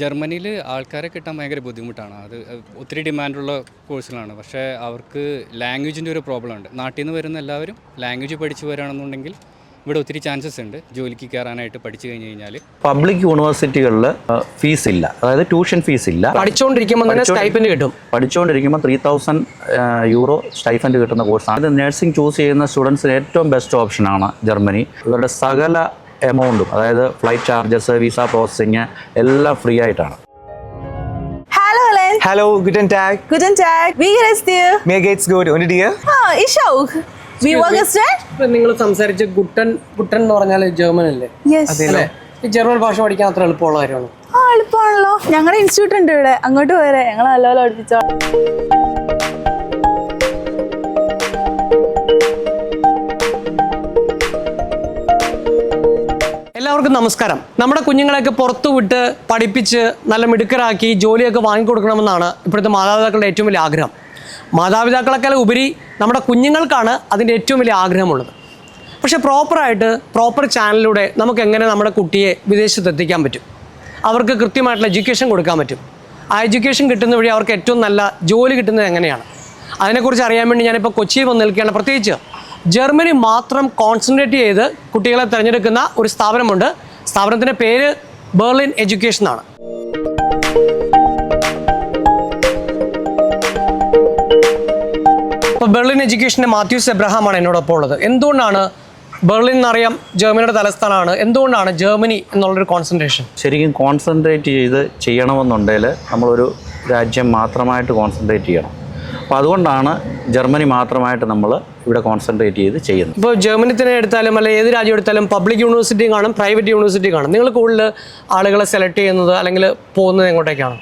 ജർമ്മനിയിൽ ആൾക്കാരെ കിട്ടാൻ ഭയങ്കര ബുദ്ധിമുട്ടാണ്. അത് ഒത്തിരി ഡിമാൻഡുള്ള കോഴ്സുകളാണ്. പക്ഷേ അവർക്ക് ലാംഗ്വേജിന്റെ ഒരു പ്രോബ്ലം ഉണ്ട് നാട്ടിൽ നിന്ന് വരുന്ന എല്ലാവരും ലാംഗ്വേജ് പഠിച്ചു വരികയാണെന്നുണ്ടെങ്കിൽ ഇവിടെ ഒത്തിരി ചാൻസസ് ഉണ്ട്. ജോലിക്ക് കയറാനായിട്ട് പഠിച്ചു കഴിഞ്ഞ് കഴിഞ്ഞാൽ. പബ്ലിക് യൂണിവേഴ്സിറ്റികളിൽ ഫീസ് ഇല്ല. അതായത് ട്യൂഷൻ ഫീസ് ഇല്ല. പഠിച്ചുകൊണ്ടിരിക്കുമ്പോൾ തന്നെ സ്റ്റൈപ്പൻഡ് കിട്ടും. പഠിച്ചുകൊണ്ടിരിക്കുമ്പോൾ ത്രീ തൗസൻഡ് യൂറോ സ്റ്റൈഫൻഡ് കിട്ടുന്ന കോഴ്സാണ് ഇത് നഴ്സിംഗ് ചൂസ് ചെയ്യുന്ന സ്റ്റുഡൻസിന് ഏറ്റവും ബെസ്റ്റ് ഓപ്ഷനാണ് ജർമ്മനി. ഇവരുടെ സകല എമൗണ്ടും അതായത് ഫ്ലൈറ്റ് ചാർജസ് വിസ പ്രോസസിങ് എല്ലാം ഫ്രീ ആയിട്ടാണ് Hallo, guten Tag. guten Tag. Wie geht es dir? Mir geht's gut. Und dir? Ah, ich auch. Wie war gestern? നിങ്ങൾ സംസാരിച്ച ഗുട്ടൻ ഗുട്ടൻ എന്ന് പറഞ്ഞാൽ ജർമ്മൻ അല്ലേ Yes. അല്ലേ ഈ ജർമ്മൻ ഭാഷ പഠിക്കാൻ അത്ര എളുപ്പമുള്ള കാര്യമാണ് ആ എളുപ്പമാണല്ലോ ഞങ്ങളുടെ ഇൻസ്റ്റിറ്റ്യൂട്ട് ഉണ്ട് ഇവിടെ അങ്ങോട്ട് പോരെ ഞങ്ങൾ നല്ലപോലെ പഠിപ്പിച്ചോ എല്ലാവർക്കും നമസ്കാരം. നമ്മുടെ കുഞ്ഞുങ്ങളെയൊക്കെ പുറത്തു വിട്ട് പഠിപ്പിച്ച് നല്ല മിടുക്കരാക്കി ജോലിയൊക്കെ വാങ്ങിക്കൊടുക്കണമെന്നാണ് ഇപ്പോഴത്തെ മാതാപിതാക്കളുടെ ഏറ്റവും വലിയ ആഗ്രഹം. മാതാപിതാക്കളെക്കാൾ ഉപരി നമ്മുടെ കുഞ്ഞുങ്ങൾക്കാണ് അതിന്റെ ഏറ്റവും വലിയ ആഗ്രഹമുള്ളത്. പക്ഷേ പ്രോപ്പറായിട്ട് പ്രോപ്പർ ചാനലിലൂടെ നമുക്ക് എങ്ങനെ നമ്മുടെ കുട്ടിയെ വിദേശത്ത് എത്തിക്കാൻ പറ്റും? അവർക്ക് കൃത്യമായിട്ടുള്ള എഡ്യൂക്കേഷൻ കൊടുക്കാൻ പറ്റും? ആ എഡ്യൂക്കേഷൻ കിട്ടുന്ന വഴി അവർക്ക് ഏറ്റവും നല്ല ജോലി കിട്ടുന്നത് എങ്ങനെയാണ്? അതിനെക്കുറിച്ച് അറിയാൻ വേണ്ടി ഞാനിപ്പോൾ കൊച്ചിയിൽ വന്ന് നിൽക്കുകയാണ്. പ്രത്യേകിച്ച് ജർമ്മനി മാത്രം കോൺസെൻട്രേറ്റ് ചെയ്ത് കുട്ടികളെ തിരഞ്ഞെടുക്കുന്ന ഒരു സ്ഥാപനമുണ്ട്. സ്ഥാപനത്തിന്റെ പേര് ബെർലിൻ എഡ്യൂക്കേഷൻ ആണ്. ഇപ്പോൾ ബെർലിൻ എഡ്യൂക്കേഷന്റെ മാത്യൂസ് എബ്രഹാമാണ് എന്നോടൊപ്പം ഉള്ളത്. എന്തുകൊണ്ടാണ് ബെർലിൻ എന്നറിയാം ജർമ്മനിയുടെ തലസ്ഥാനമാണ്? എന്തുകൊണ്ടാണ് ജർമ്മനി എന്നുള്ളൊരു കോൺസെൻട്രേഷൻ ശരിക്കും കോൺസെൻട്രേറ്റ് ചെയ്ത് ചെയ്യണമെന്നുണ്ടെങ്കിൽ നമ്മളൊരു രാജ്യം മാത്രമായിട്ട് കോൺസെൻട്രേറ്റ് ചെയ്യണം. അപ്പോൾ അതുകൊണ്ടാണ് ജർമ്മനി മാത്രമായിട്ട് നമ്മൾ ഇവിടെ കോൺസെൻട്രേറ്റ് ചെയ്ത് ചെയ്യുന്നത്. ഇപ്പോൾ ജർമ്മനി തന്നെ എടുത്താലും അല്ലെങ്കിൽ ഏത് രാജ്യം എടുത്താലും പബ്ലിക് യൂണിവേഴ്സിറ്റി കാണും പ്രൈവറ്റ് യൂണിവേഴ്സിറ്റി കാണും. നിങ്ങൾ കൂടുതൽ ആളുകളെ സെലക്ട് ചെയ്യുന്നത് അല്ലെങ്കിൽ പോകുന്നത് എങ്ങോട്ടേക്കാണ്?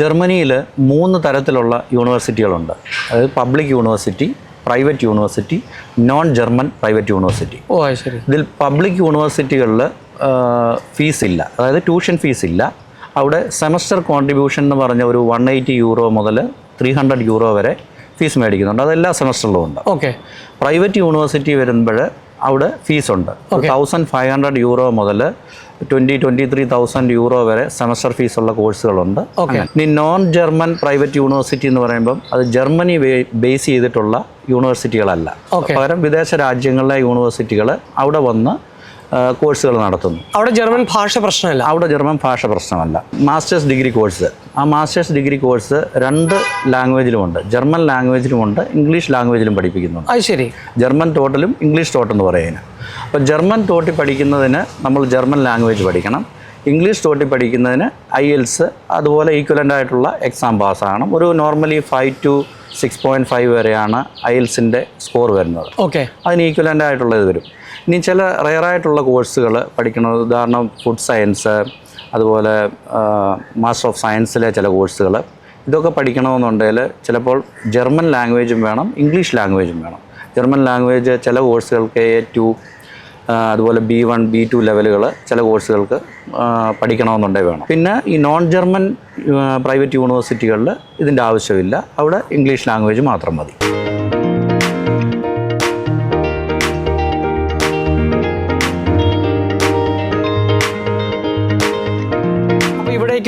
ജർമ്മനിയിൽ മൂന്ന് തരത്തിലുള്ള യൂണിവേഴ്സിറ്റികളുണ്ട് അതായത് public university private university non German private university ഓ ശരി. ഇതിൽ പബ്ലിക് യൂണിവേഴ്സിറ്റികളിൽ ഫീസ് ഇല്ല. അതായത് ട്യൂഷൻ ഫീസ് ഇല്ല. അവിടെ സെമസ്റ്റർ കോൺട്രിബ്യൂഷൻ എന്ന് പറഞ്ഞ ഒരു വൺ എയ്റ്റി യൂറോ മുതൽ ത്രീ ഹൺഡ്രഡ് യൂറോ വരെ ഫീസ് മേടിക്കുന്നുണ്ട്. അതെല്ലാ സെമസ്റ്ററിലും ഉണ്ട്. ഓക്കെ പ്രൈവറ്റ് യൂണിവേഴ്സിറ്റി വരുമ്പോൾ അവിടെ ഫീസുണ്ട് തൗസൻഡ് ഫൈവ് ഹൺഡ്രഡ് യൂറോ മുതൽ twenty twenty three thousand euro വരെ സെമസ്റ്റർ ഫീസുള്ള കോഴ്സുകളുണ്ട്. ഇനി നോൺ ജർമ്മൻ പ്രൈവറ്റ് യൂണിവേഴ്സിറ്റി എന്ന് പറയുമ്പം അത് ജർമ്മനി ബേസ് ചെയ്തിട്ടുള്ള യൂണിവേഴ്സിറ്റികളല്ല. പകരം വിദേശ രാജ്യങ്ങളിലെ യൂണിവേഴ്സിറ്റികൾ അവിടെ വന്ന് കോഴ്സുകൾ നടത്തുന്നു. അവിടെ ജർമ്മൻ ഭാഷ പ്രശ്നമല്ല. അവിടെ ജർമ്മൻ ഭാഷ പ്രശ്നമല്ല. മാസ്റ്റേഴ്സ് ഡിഗ്രി കോഴ്സ് ആ മാസ്റ്റേഴ്സ് ഡിഗ്രി കോഴ്സ് രണ്ട് ലാംഗ്വേജിലുമുണ്ട് ജർമ്മൻ ലാംഗ്വേജിലുമുണ്ട് ഇംഗ്ലീഷ് ലാംഗ്വേജിലും പഠിപ്പിക്കുന്നുണ്ട്. അത് ശരി. ജർമ്മൻ ടോട്ടലും ഇംഗ്ലീഷ് ടോട്ട് എന്ന് പറയുന്നത്. അപ്പോൾ ജർമ്മൻ ടോട്ടിൽ പഠിക്കുന്നതിന് നമ്മൾ ജർമ്മൻ ലാംഗ്വേജ് പഠിക്കണം. ഇംഗ്ലീഷ് ടോട്ടിൽ പഠിക്കുന്നതിന് ഐ എൽസ് അതുപോലെ ഈക്വലന്റ് ആയിട്ടുള്ള എക്സാം പാസ്സാകണം ഒരു normally five to six point five വരെയാണ് ഐ എൽസിന്റെ സ്കോർ വരുന്നത്. ഓക്കെ അതിന് ഈക്വലന്റ് ആയിട്ടുള്ള ഇത് വരും. ഇനി ചില റയറായിട്ടുള്ള കോഴ്സുകൾ പഠിക്കുന്നത് ഉദാഹരണം ഫുഡ് സയൻസ് അതുപോലെ മാസ്റ്റർ ഓഫ് സയൻസിലെ ചില കോഴ്സുകൾ ഇതൊക്കെ പഠിക്കണമെന്നുണ്ടെങ്കിൽ ചിലപ്പോൾ ജർമ്മൻ ലാംഗ്വേജും വേണം ഇംഗ്ലീഷ് ലാംഗ്വേജും വേണം. ജർമ്മൻ ലാംഗ്വേജ് ചില കോഴ്സുകൾക്ക് എ ടു അതുപോലെ ബി വൺ ബി ടു ലെവലുകൾ ചില കോഴ്സുകൾക്ക് പഠിക്കണമെന്നുണ്ടെങ്കിൽ വേണം. പിന്നെ ഈ നോൺ ജർമ്മൻ പ്രൈവറ്റ് യൂണിവേഴ്സിറ്റികളിൽ ഇതിന്റെ ആവശ്യമില്ല. അവിടെ ഇംഗ്ലീഷ് ലാംഗ്വേജ് മാത്രം മതി.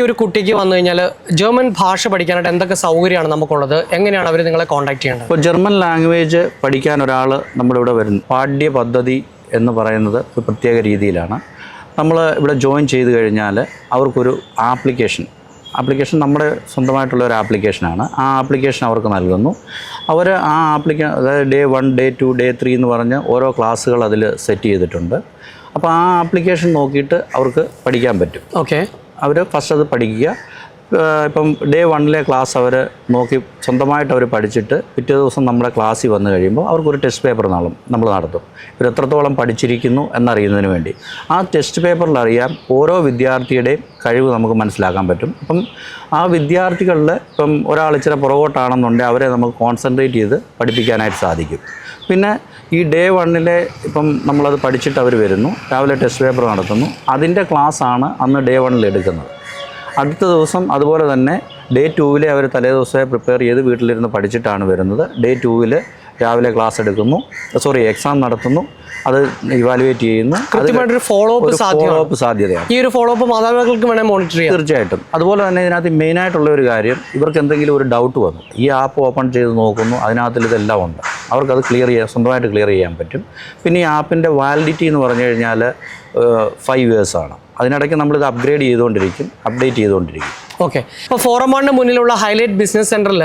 ഒരു കുട്ടിക്ക് വന്നു കഴിഞ്ഞാൽ ജർമ്മൻ ഭാഷ പഠിക്കാനായിട്ട് എന്തൊക്കെ സൗകര്യമാണ് നമുക്കുള്ളത്? എങ്ങനെയാണ് അവർ നിങ്ങളെ കോൺടാക്ട് ചെയ്യേണ്ടത്? ഇപ്പോൾ ജർമ്മൻ ലാംഗ്വേജ് പഠിക്കാൻ ഒരാൾ നമ്മുടെ ഇവിടെ വരുന്നു. പാഠ്യ പദ്ധതി എന്ന് പറയുന്നത് ഒരു പ്രത്യേക രീതിയിലാണ്. നമ്മൾ ഇവിടെ ജോയിൻ ചെയ്ത് കഴിഞ്ഞാൽ അവർക്കൊരു ആപ്ലിക്കേഷൻ ആപ്ലിക്കേഷൻ നമ്മുടെ സ്വന്തമായിട്ടുള്ള ഒരു ആപ്ലിക്കേഷനാണ് ആ ആപ്ലിക്കേഷൻ അവർക്ക് നൽകുന്നു. അവർ ആ ആപ്ലിക്ക അതായത് day one day two day three എന്ന് പറഞ്ഞ് ഓരോ ക്ലാസ്സുകൾ അതിൽ സെറ്റ് ചെയ്തിട്ടുണ്ട്. അപ്പോൾ ആ ആപ്ലിക്കേഷൻ നോക്കിയിട്ട് അവർക്ക് പഠിക്കാൻ പറ്റും. ഓക്കെ അവർ ഫസ്റ്റ് അത് പഠിക്കുക. ഇപ്പം ഡേ വണ്ണിലെ ക്ലാസ് അവർ നോക്കി സ്വന്തമായിട്ട് അവർ പഠിച്ചിട്ട് പിറ്റേ ദിവസം നമ്മുടെ ക്ലാസ്സിൽ വന്നു കഴിയുമ്പോൾ അവർക്കൊരു ടെസ്റ്റ് പേപ്പർ നാളും നമ്മൾ നടത്തും. ഇവർ എത്രത്തോളം പഠിച്ചിരിക്കുന്നു എന്നറിയുന്നതിന് വേണ്ടി. ആ ടെസ്റ്റ് പേപ്പറിൽ ഓരോ വിദ്യാർത്ഥിയുടെയും കഴിവ് നമുക്ക് മനസ്സിലാക്കാൻ പറ്റും. അപ്പം ആ വിദ്യാർത്ഥികളിൽ ഇപ്പം ഒരാൾ ഇച്ചിരി പുറകോട്ടാണെന്നുണ്ടെങ്കിൽ അവരെ നമുക്ക് കോൺസെൻട്രേറ്റ് ചെയ്ത് പഠിപ്പിക്കാനായിട്ട് സാധിക്കും. പിന്നെ ഈ ഡേ വണ്ണിലെ ഇപ്പം നമ്മളത് പഠിച്ചിട്ട് അവർ വരുന്നു. രാവിലെ ടെസ്റ്റ് പേപ്പർ നടത്തുന്നു. അതിന്റെ ആണ് അന്ന് ഡേ വണ്ണിൽ എടുക്കുന്നത്. അടുത്ത ദിവസം അതുപോലെ തന്നെ ഡേ ടൂവിലെ അവർ തലേ ദിവസമേ പ്രിപ്പയർ ചെയ്ത് വീട്ടിലിരുന്ന് പഠിച്ചിട്ടാണ് വരുന്നത്. ഡേ ടൂവിൽ രാവിലെ ക്ലാസ് എടുക്കുന്നു. സോറി എക്സാം നടത്തുന്നു. അത് ഇവാലുവേറ്റ് ചെയ്യുന്നു. കൃത്യമായിട്ടൊരു ഫോളോ അപ്പ് ഒരു സാധ്യമാണ്. സാധ്യതയാണ്. ഈ ഒരു ഫോളോ അപ്പ് മാതാപിതാക്കൾക്ക് വേണേൽ മോണിറ്റർ ചെയ്യാം. തീർച്ചയായിട്ടും. അതുപോലെ തന്നെ ഇതിനകത്ത് മെയിനായിട്ടുള്ള ഒരു കാര്യം ഇവർക്ക് എന്തെങ്കിലും ഒരു ഡൗട്ട് വന്നു. ഈ ആപ്പ് ഓപ്പൺ ചെയ്ത് നോക്കുന്നു. അതിനകത്തിൽ ഇതെല്ലാം ഉണ്ട്. അവർക്കത് ക്ലിയർ ചെയ്യാൻ സ്വന്തമായിട്ട് ക്ലിയർ ചെയ്യാൻ പറ്റും. പിന്നെ ഈ ആപ്പിന്റെ വാലിഡിറ്റി എന്ന് പറഞ്ഞു കഴിഞ്ഞാൽ ഫൈവ് ഇയേഴ്സാണ് അതിനിടയ്ക്ക് നമ്മളിത് അപ്ഗ്രേഡ് ചെയ്തുകൊണ്ടിരിക്കും അപ്ഡേറ്റ് ചെയ്തുകൊണ്ടിരിക്കും. ഓക്കെ അപ്പോൾ ഫോറം വണ്ണിന് മുന്നിലുള്ള ഹൈലൈറ്റ് ബിസിനസ് സെന്ററിൽ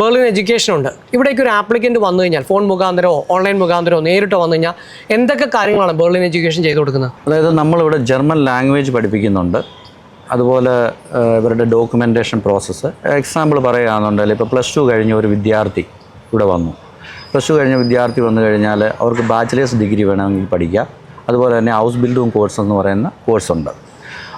ബേർലിൻ എഡ്യൂക്കേഷൻ ഉണ്ട്. ഇവിടേക്ക് ഒരു ആപ്ലിക്കന്റ് വന്നു കഴിഞ്ഞാൽ ഫോൺ മുഖാന്തരോ ഓൺലൈൻ മുഖാന്തരോ നേരിട്ട് വന്നു കഴിഞ്ഞാൽ എന്തൊക്കെ കാര്യങ്ങളാണ് ബേർലിൻ എഡ്യൂക്കേഷൻ ചെയ്തു കൊടുക്കുന്നത്? അതായത് നമ്മളിവിടെ ജർമ്മൻ ലാംഗ്വേജ് പഠിപ്പിക്കുന്നുണ്ട്. അതുപോലെ ഇവരുടെ ഡോക്യുമെന്റേഷൻ പ്രോസസ്സ് എക്സാമ്പിൾ പറയുകയാണെന്നുണ്ടെങ്കിൽ ഇപ്പോൾ പ്ലസ് ടു കഴിഞ്ഞ ഒരു വിദ്യാർത്ഥി ഇവിടെ വന്നു. പ്ലസ് ടു കഴിഞ്ഞ വിദ്യാർത്ഥി വന്നു കഴിഞ്ഞാൽ അവർക്ക് ബാച്ചിലേഴ്സ് ഡിഗ്രി വേണമെങ്കിൽ പഠിക്കാം. അതുപോലെ തന്നെ ഹൗസ് ബിൽഡും കോഴ്സ് എന്ന് പറയുന്ന കോഴ്സുണ്ട്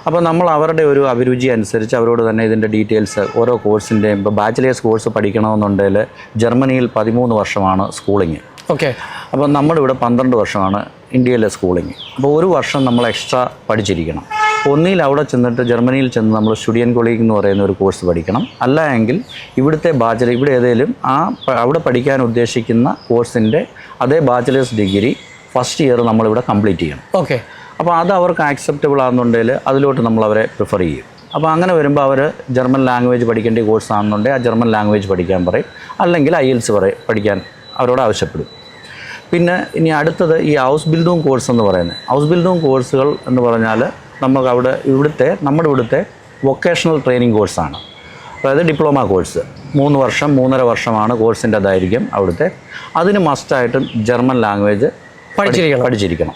അപ്പോൾ നമ്മൾ അവരുടെ ഒരു അഭിരുചി അനുസരിച്ച് അവരോട് തന്നെ ഇതിന്റെ ഡീറ്റെയിൽസ് ഓരോ കോഴ്സിന്റെയും ഇപ്പോൾ ബാച്ചിലേഴ്സ് കോഴ്സ് പഠിക്കണമെന്നുണ്ടെങ്കിൽ ജർമ്മനിയിൽ പതിമൂന്ന് വർഷമാണ് സ്കൂളിങ് ഓക്കെ അപ്പോൾ നമ്മളിവിടെ പന്ത്രണ്ട് വർഷമാണ് ഇന്ത്യയിലെ സ്കൂളിങ് അപ്പോൾ ഒരു വർഷം നമ്മൾ എക്സ്ട്രാ പഠിച്ചിരിക്കണം. ഒന്നിൽ അവിടെ ചെന്നിട്ട് ജർമ്മനിയിൽ ചെന്ന് നമ്മൾ സ്റ്റുഡിയൻ കൊളീഗ് എന്ന് പറയുന്ന ഒരു കോഴ്സ് പഠിക്കണം. അല്ല എങ്കിൽ ഇവിടുത്തെ ബാച്ചിലർ ഇവിടെ ഏതെങ്കിലും ആ അവിടെ പഠിക്കാൻ ഉദ്ദേശിക്കുന്ന കോഴ്സിന്റെ അതേ ബാച്ചിലേഴ്സ് ഡിഗ്രി ഫസ്റ്റ് ഇയർ നമ്മളിവിടെ കംപ്ലീറ്റ് ചെയ്യണം. ഓക്കെ. അപ്പോൾ അത് അവർക്ക് ആക്സെപ്റ്റബിൾ ആണെന്നുണ്ടെങ്കിൽ അതിലോട്ട് നമ്മൾ അവരെ പ്രിഫർ ചെയ്യും. അപ്പോൾ അങ്ങനെ വരുമ്പോൾ അവർ ജർമ്മൻ ലാംഗ്വേജ് പഠിക്കേണ്ട കോഴ്സ് ആണെന്നുണ്ടെങ്കിൽ ആ ജർമ്മൻ ലാംഗ്വേജ് പഠിക്കാൻ പറയും. അല്ലെങ്കിൽ ഐ എൽസ് പറയും പഠിക്കാൻ അവരോട് ആവശ്യപ്പെടും. പിന്നെ ഇനി അടുത്തത് ഈ ഹൗസ് ബിൽഡും കോഴ്സ് എന്ന് പറയുന്നത്. ഹൗസ് ബിൽഡും കോഴ്സുകൾ എന്ന് പറഞ്ഞാൽ നമുക്ക് അവിടെ ഇവിടുത്തെ നമ്മുടെ ഇവിടുത്തെ വൊക്കേഷണൽ ട്രെയിനിങ് കോഴ്സാണ് അതായത് ഡിപ്ലോമ കോഴ്സ് മൂന്ന് വർഷം മൂന്നര വർഷമാണ് കോഴ്സിന്റെ അതായിരിക്കും അവിടുത്തെ. അതിന് മസ്റ്റായിട്ടും ജർമ്മൻ ലാംഗ്വേജ് പഠിച്ചിരിക്കണം. പഠിച്ചിരിക്കണം.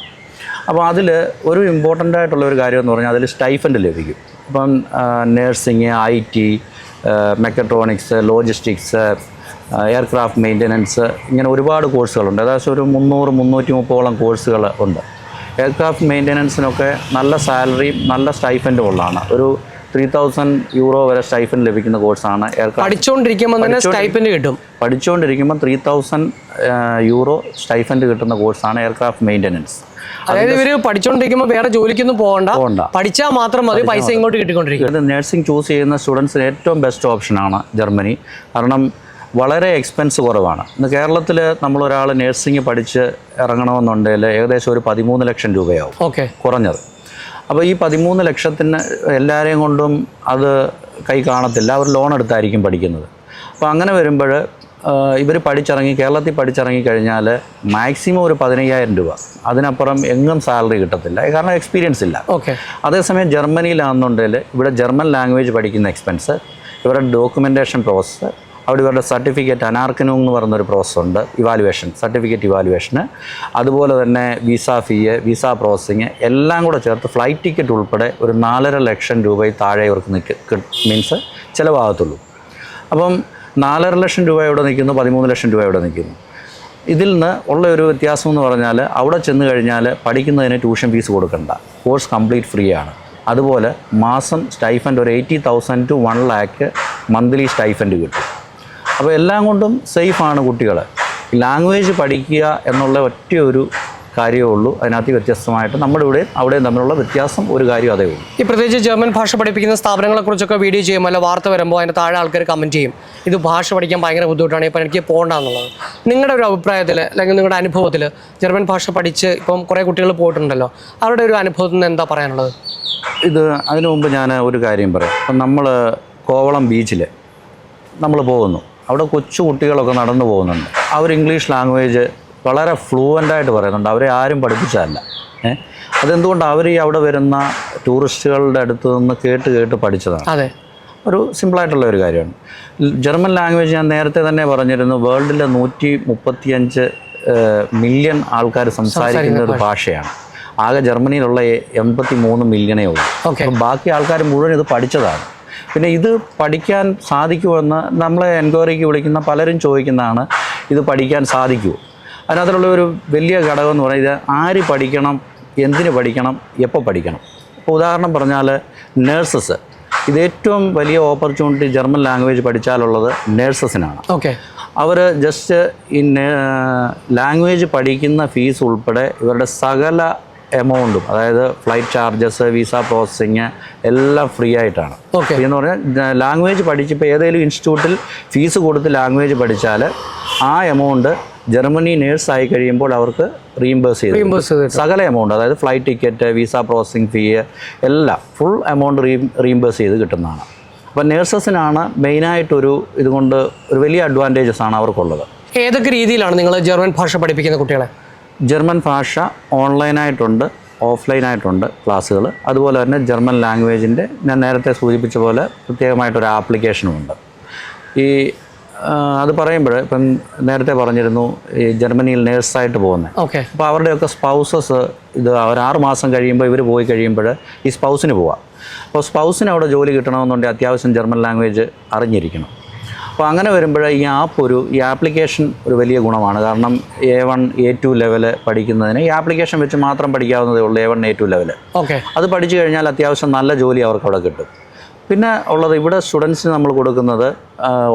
അപ്പോൾ അതിൽ ഒരു ഇമ്പോർട്ടന്റ് ആയിട്ടുള്ള ഒരു കാര്യം എന്ന് പറഞ്ഞാൽ അതിൽ സ്റ്റൈഫൻഡ് ലഭിക്കും. ഇപ്പം nursing I T mechatronics logistics aircraft maintenance ഇങ്ങനെ ഒരുപാട് കോഴ്സുകളുണ്ട് ഏകദേശം ഒരു മുന്നൂറ് മുന്നൂറ്റി മുപ്പോളം കോഴ്സുകൾ ഉണ്ട്. എയർക്രാഫ്റ്റ് മെയിന്റനൻസിനൊക്കെ നല്ല സാലറിയും നല്ല സ്റ്റൈഫൻഡും ഉള്ളതാണ്. ഒരു ത്രീ തൗസൻഡ് യൂറോ വരെ സ്റ്റൈഫൻ ലഭിക്കുന്ന കോഴ്സാണ് പഠിച്ചുകൊണ്ടിരിക്കുമ്പോൾ തന്നെ കിട്ടും. പഠിച്ചുകൊണ്ടിരിക്കുമ്പോൾ ത്രീ തൗസൻഡ് യൂറോ സ്റ്റൈഫൻഡ് കിട്ടുന്ന കോഴ്സാണ് എയർക്രാഫ്റ്റ് മെയിന്റനൻസ്. അതായത് ഇവർ പഠിച്ചുകൊണ്ടിരിക്കുമ്പോൾ വേറെ ജോലിക്കൊന്നും പോകണ്ട. പോകണ്ട. പഠിച്ചാൽ മാത്രം മതി പൈസ ഇങ്ങോട്ട് കിട്ടിക്കൊണ്ടിരിക്കും. നഴ്സിംഗ് ചൂസ് ചെയ്യുന്ന സ്റ്റുഡൻസിന് ഏറ്റവും ബെസ്റ്റ് ഓപ്ഷനാണ് ജർമ്മനി. കാരണം വളരെ എക്സ്പെൻസ് കുറവാണ്. ഇന്ന് കേരളത്തിൽ നമ്മളൊരാൾ നഴ്സിംഗ് പഠിച്ച് ഇറങ്ങണമെന്നുണ്ടെങ്കിൽ ഏകദേശം ഒരു പതിമൂന്ന് ലക്ഷം രൂപയാവും ഓക്കെ. കുറഞ്ഞത്. അപ്പോൾ ഈ പതിമൂന്ന് ലക്ഷത്തിന് എല്ലാവരെയും കൊണ്ടും അത് കൈ കാണത്തില്ല. അവർ ലോൺ എടുത്തായിരിക്കും പഠിക്കുന്നത്. അപ്പോൾ അങ്ങനെ വരുമ്പോൾ ഇവർ പഠിച്ചിറങ്ങി കേരളത്തിൽ പഠിച്ചിറങ്ങി കഴിഞ്ഞാൽ മാക്സിമം ഒരു പതിനയ്യായിരം രൂപ. അതിനപ്പുറം എങ്ങും സാലറി കിട്ടത്തില്ല. കാരണം എക്സ്പീരിയൻസ് ഇല്ല. ഓക്കെ. അതേസമയം ജർമ്മനിയിലാണെന്നുണ്ടെങ്കിൽ ഇവിടെ ജർമ്മൻ ലാംഗ്വേജ് പഠിക്കുന്ന എക്സ്പെൻസ് ഇവരുടെ ഡോക്യുമെന്റേഷൻ പ്രോസസ്സ് അവിടെ ഇവരുടെ സർട്ടിഫിക്കറ്റ് അനാർക്കനോ എന്ന് പറയുന്നൊരു പ്രോസസ്സ് ഉണ്ട്. ഇവാലുവേഷൻ സർട്ടിഫിക്കറ്റ് ഇവാലുവേഷന് അതുപോലെ തന്നെ വിസ ഫീ വിസ പ്രോസസ്സിങ് എല്ലാം കൂടെ ചേർത്ത് ഫ്ലൈറ്റ് ടിക്കറ്റ് ഉൾപ്പെടെ ഒരു നാലര ലക്ഷം രൂപയിൽ താഴെ ഇവർക്ക് നിൽക്ക് മീൻസ് ചിലവാകത്തുള്ളൂ. അപ്പം നാലര ലക്ഷം രൂപ ഇവിടെ നിൽക്കുന്നു? പതിമൂന്ന് ലക്ഷം രൂപ ഇവിടെ നിൽക്കുന്നു? ഇതിൽ നിന്ന് ഉള്ള ഒരു വ്യത്യാസം എന്ന് പറഞ്ഞാൽ അവിടെ ചെന്ന് കഴിഞ്ഞാൽ പഠിക്കുന്നതിന് ട്യൂഷൻ ഫീസ് കൊടുക്കണ്ട. കോഴ്സ് കംപ്ലീറ്റ് ഫ്രീ ആണ്. അതുപോലെ മാസം സ്റ്റൈഫൻഡ് ഒരു eighty thousand to one lakh monthly stipend കിട്ടും. അപ്പോൾ എല്ലാം കൊണ്ടും സേഫാണ് കുട്ടികൾ ലാംഗ്വേജ് പഠിക്കുക എന്നുള്ള ഒറ്റ ഒരു കാര്യമേ ഉള്ളൂ. അതിനകത്ത് വ്യത്യസ്തമായിട്ട് നമ്മുടെ ഇവിടെയും അവിടെയും തമ്മിലുള്ള വ്യത്യാസം ഒരു കാര്യം അതേ ഉള്ളൂ. ഈ പ്രത്യേകിച്ച് ജർമ്മൻ ഭാഷ പഠിപ്പിക്കുന്ന സ്ഥാപനങ്ങളെ കുറിച്ചൊക്കെ വീഡിയോ ചെയ്യുമ്പോൾ അല്ല വാർത്ത വരുമ്പോൾ അതിന് താഴെ ആൾക്കാർ കമന്റ് ചെയ്യും. ഇത് ഭാഷ പഠിക്കാൻ ഭയങ്കര ബുദ്ധിമുട്ടാണ്. ഇപ്പം എനിക്ക് പോകണ്ടെന്നുള്ളത്. നിങ്ങളുടെ ഒരു അഭിപ്രായത്തിൽ അല്ലെങ്കിൽ നിങ്ങളുടെ അനുഭവത്തിൽ ജർമ്മൻ ഭാഷ പഠിച്ച് ഇപ്പം കുറേ കുട്ടികൾ പോയിട്ടുണ്ടല്ലോ. അവരുടെ ഒരു അനുഭവത്തിൽ നിന്ന് എന്താ പറയാനുള്ളത്? ഇത് അതിനു മുമ്പ് ഞാൻ ഒരു കാര്യം പറയാം. ഇപ്പം നമ്മൾ കോവളം ബീച്ചിൽ നമ്മൾ പോകുന്നു. അവിടെ കൊച്ചു കുട്ടികളൊക്കെ നടന്നു പോകുന്നുണ്ട്. അവർ ഇംഗ്ലീഷ് ലാംഗ്വേജ് വളരെ ഫ്ലുവന്റായിട്ട് പറയുന്നുണ്ട്. അവരെ ആരും പഠിപ്പിച്ചതല്ല. ഏഹ് അതെന്തുകൊണ്ട് അവർ ഈ അവിടെ വരുന്ന ടൂറിസ്റ്റുകളുടെ അടുത്ത് നിന്ന് കേട്ട് കേട്ട് പഠിച്ചതാണ്? അതെ. ഒരു സിമ്പിളായിട്ടുള്ള ഒരു കാര്യമാണ്. ജർമ്മൻ ലാംഗ്വേജ് ഞാൻ നേരത്തെ തന്നെ പറഞ്ഞിരുന്നു. വേൾഡിലെ നൂറ്റി മുപ്പത്തിയഞ്ച് മില്യൺ ആൾക്കാർ സംസാരിക്കുന്ന ഒരു ഭാഷയാണ്. ആകെ ജർമ്മനിയിലുള്ള എൺപത്തി മൂന്ന് മില്യണേ ഉള്ളൂ. ബാക്കി ആൾക്കാർ മുഴുവൻ ഇത് പഠിച്ചതാണ്. പിന്നെ ഇത് പഠിക്കാൻ സാധിക്കുമെന്ന് നമ്മളെ എൻക്വയറിക്ക് വിളിക്കുന്ന പലരും ചോദിക്കുന്നതാണ് ഇത് പഠിക്കാൻ സാധിക്കുമോ അതിനകത്തുള്ള ഒരു വലിയ ഘടകം എന്ന് പറയുന്നത് ആര് പഠിക്കണം എന്തിന് പഠിക്കണം എപ്പോൾ പഠിക്കണം. ഇപ്പോൾ ഉദാഹരണം പറഞ്ഞാൽ നേഴ്സസ്. ഇത് ഏറ്റവും വലിയ ഓപ്പർച്യൂണിറ്റി ജർമ്മൻ ലാംഗ്വേജ് പഠിച്ചാലുള്ളത് നേഴ്സസിനാണ്. ഓക്കെ. അവർ ജസ്റ്റ് ഈ ലാംഗ്വേജ് പഠിക്കുന്ന ഫീസ് ഉൾപ്പെടെ ഇവരുടെ സകല എമൗണ്ടും അതായത് ഫ്ലൈറ്റ് ചാർജസ് വിസ പ്രോസസ്സിങ് എല്ലാം ഫ്രീ ആയിട്ടാണ്. ഓക്കെ എന്ന് പറഞ്ഞാൽ ലാംഗ്വേജ് പഠിച്ചിപ്പോൾ ഏതെങ്കിലും ഇൻസ്റ്റിറ്റ്യൂട്ടിൽ ഫീസ് കൊടുത്ത് ലാംഗ്വേജ് പഠിച്ചാൽ ആ എമൗണ്ട് ജർമ്മനി നേഴ്സ് ആയി കഴിയുമ്പോൾ അവർക്ക് റീംബേഴ്സ് ചെയ്ത് റീംബേഴ്സ് സകല എമൗണ്ട് അതായത് flight ticket visa processing fee എല്ലാം ഫുൾ എമൗണ്ട് റീ റീംബേഴ്സ് ചെയ്ത് കിട്ടുന്നതാണ്. അപ്പോൾ നേഴ്സസിനാണ് മെയിനായിട്ടൊരു ഇതുകൊണ്ട് ഒരു വലിയ അഡ്വാന്റേജസ് ആണ് അവർക്കുള്ളത്. ഏതൊക്കെ രീതിയിലാണ് നിങ്ങൾ ജർമ്മൻ ഭാഷ പഠിപ്പിക്കുന്ന കുട്ടികളെ? ജർമ്മൻ ഭാഷ ഓൺലൈനായിട്ടുണ്ട് ഓഫ്ലൈനായിട്ടുണ്ട് ക്ലാസ്സുകൾ. അതുപോലെ തന്നെ ജർമ്മൻ ലാംഗ്വേജിന്റെ ഞാൻ നേരത്തെ സൂചിപ്പിച്ച പോലെ പ്രത്യേകമായിട്ടൊരു ആപ്ലിക്കേഷനുമുണ്ട്. ഈ അത് പറയുമ്പോൾ ഇപ്പം നേരത്തെ പറഞ്ഞിരുന്നു ഈ ജർമ്മനിയിൽ നേഴ്സായിട്ട് പോകുന്നത്. ഓക്കെ. അപ്പോൾ അവരുടെയൊക്കെ സ്പൗസസ് ഇത് അവർ ആറ് മാസം കഴിയുമ്പോൾ ഇവർ പോയി കഴിയുമ്പോൾ ഈ സ്പൗസിന് പോവാം. അപ്പോൾ സ്പൗസിന് അവിടെ ജോലി കിട്ടണമെന്നുണ്ടെങ്കിൽ അത്യാവശ്യം ജർമ്മൻ ലാംഗ്വേജ് അറിഞ്ഞിരിക്കണം. അപ്പോൾ അങ്ങനെ വരുമ്പോൾ ഈ ആപ്പ് ഒരു ഈ ആപ്ലിക്കേഷൻ ഒരു വലിയ ഗുണമാണ്. കാരണം A one A two level പഠിക്കുന്നതിന് ഈ ആപ്ലിക്കേഷൻ വെച്ച് മാത്രം പഠിക്കാവുന്നതേ ഉള്ളൂ A one A two level okay അത് പഠിച്ചു കഴിഞ്ഞാൽ അത്യാവശ്യം നല്ല ജോലി അവർക്ക് അവിടെ കിട്ടും. പിന്നെ ഉള്ളത് ഇവിടെ സ്റ്റുഡൻസിന് നമ്മൾ കൊടുക്കുന്നത്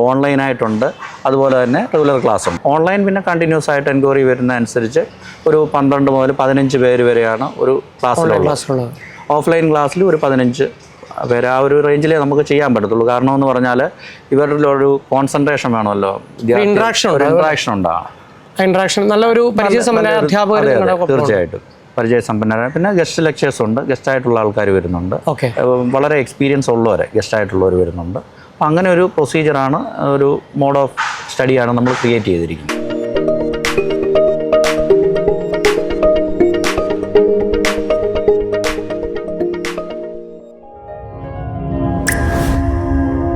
ഓൺലൈനായിട്ടുണ്ട് അതുപോലെ തന്നെ റെഗുലർ ക്ലാസ്സും ഓൺലൈൻ പിന്നെ കണ്ടിന്യൂസ് ആയിട്ട് എൻക്വയറി വരുന്ന അനുസരിച്ച് ഒരു പന്ത്രണ്ട് മുതൽ പതിനഞ്ച് പേര് വരെയാണ് ഒരു ക്ലാസ്സിലുള്ളത് ഓഫ്ലൈൻ ക്ലാസ്സിൽ ഒരു പതിനഞ്ച് പേര് ആ ഒരു റേഞ്ചിലേ നമുക്ക് ചെയ്യാൻ പറ്റത്തുള്ളൂ. കാരണം എന്ന് പറഞ്ഞാൽ ഇവരുടെ ഒരു കോൺസെൻട്രേഷൻ വേണമല്ലോ. ഇൻട്രാക്ഷൻ ഇൻട്രാക്ഷൻ നല്ല ഒരു പരിചയസമ്പന്ന നല്ലൊരു- അധ്യാപകർ. തീർച്ചയായിട്ടും. പരിചയസമ്പന്നരായ പിന്നെ ഗസ്റ്റ് ലെക്ചേഴ്സ് ഉണ്ട്. ഗസ്റ്റ് ആയിട്ടുള്ള ആൾക്കാർ വരുന്നുണ്ട്. ഓക്കെ. വളരെ എക്സ്പീരിയൻസ് ഉള്ളവരെ ഗസ്റ്റ് ആയിട്ടുള്ളവർ വരുന്നുണ്ട്. അപ്പം അങ്ങനെ ഒരു പ്രൊസീജിയറാണ് ഒരു മോഡ് ഓഫ് സ്റ്റഡിയാണ് നമ്മൾ ക്രിയേറ്റ് ചെയ്തിരിക്കുന്നത്.